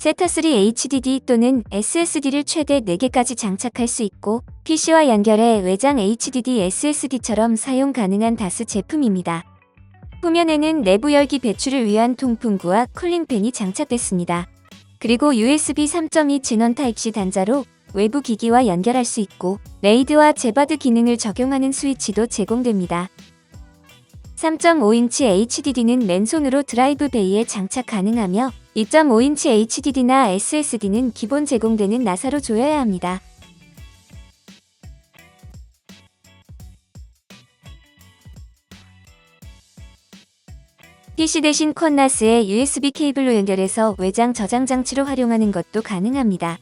SATA3 HDD 또는 SSD를 최대 4개까지 장착할 수 있고 PC와 연결해 외장 HDD SSD처럼 사용 가능한 다스 제품입니다. 후면에는 내부 열기 배출을 위한 통풍구와 쿨링팬이 장착됐습니다. 그리고 USB 3.2 진원 타입C 단자로 외부 기기와 연결할 수 있고 레이드와 제바드 기능을 적용하는 스위치도 제공됩니다. 3.5인치 HDD는 맨손으로 드라이브 베이에 장착 가능하며 2.5인치 HDD나 SSD는 기본 제공되는 나사로 조여야 합니다. PC 대신 콘나스에 USB 케이블로 연결해서 외장 저장 장치로 활용하는 것도 가능합니다.